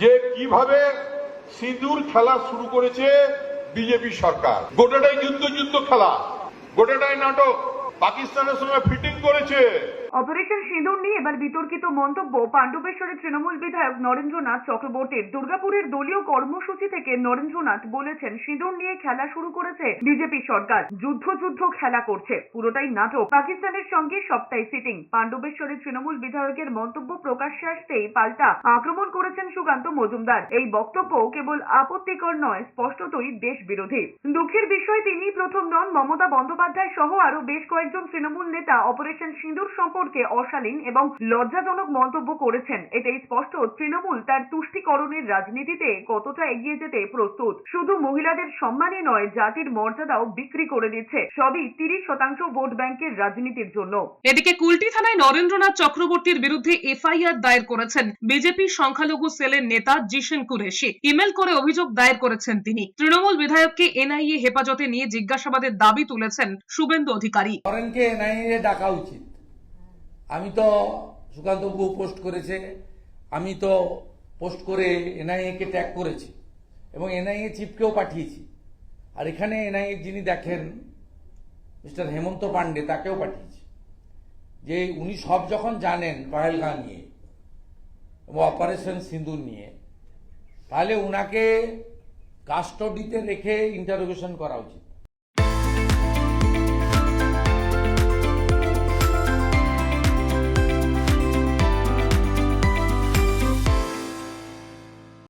যে কীভাবে সিঁদুর খেলা শুরু করেছে বিজেপি সরকার। গোটাটাই যুদ্ধ যুদ্ধ খেলা। গোটাটাই নাটক। পাকিস্তানের সঙ্গে ফিটিং করেছে। অপারেশন সিঁদুর নিয়ে এবার বিতর্কিত মন্তব্য পাণ্ডবেশ্বরের তৃণমূল বিধায়ক নরেন্দ্রনাথ চক্রবর্তীর। দুর্গাপুরের দলীয় কর্মসূচি থেকে নরেন্দ্রনাথ বলেছেন, সিঁদুর নিয়ে খেলা শুরু করেছে বিজেপি সরকার। যুদ্ধ যুদ্ধ, খেলা করছে। পুরোটাই নাটক। পাকিস্তানের সঙ্গে সবটাই সিটিং পাণ্ডবেশ্বরের তৃণমূল বিধায়কের মন্তব্য প্রকাশ্যে আসতেই পাল্টা আক্রমণ করেছেন সুকান্ত মজুমদার। এই বক্তব্য কেবল আপত্তিকর নয়, স্পষ্টতই দেশ বিরোধী দুঃখের বিষয় তিনি প্রথম নন। মমতা বন্দ্যোপাধ্যায় সহ আরও বেশ কয়েকজন তৃণমূল নেতা অপারেশন সিঁদুর সম্পর্কে অশালীন এবং লজ্জাজনক মন্তব্য করেছেন। এটাই স্পষ্ট তৃণমূল তার তুষ্টিকরণের রাজনীতিতে কতটা এগিয়ে যেতে প্রস্তুত। শুধু মহিলাদের সম্মানই নয় জাতির মর্যাদাও বিক্রি করে দিচ্ছে। সবই তিরিশ শতাংশ ভোট ব্যাংকের রাজনীতির জন্য। এদিকে কুলটি থানায় নরেন্দ্রনাথ চক্রবর্তীর বিরুদ্ধে এফআইআর দায়ের করেছেন বিজেপি সংখ্যালঘু সেলের নেতা জিশেন কুরেশি। ইমেল করে অভিযোগ দায়ের করেছেন তিনি। তৃণমূল বিধায়ককে এনআইএ হেফাজতে নিয়ে জিজ্ঞাসাবাদের দাবি তুলেছেন শুভেন্দু অধিকারী। করেনকে এনআইএ ডাকা উচিত। আমি তো সুকান্তবাবু পোস্ট করেছে, আমি তো পোস্ট করে এনআইএকে ট্যাগ করেছি এবং এনআইএ চিফকেও পাঠিয়েছি। আর এখানে এনআইএ যিনি দেখেন, মিস্টার হেমন্ত পান্ডে তাকেও পাঠিয়েছি। যে উনি সব যখন জানেন পহেলগাঁ নিয়ে এবং অপারেশন সিন্দুর নিয়ে, তাহলে উনাকে কাস্টডিতে রেখে ইন্টারোগেশন করা উচিত।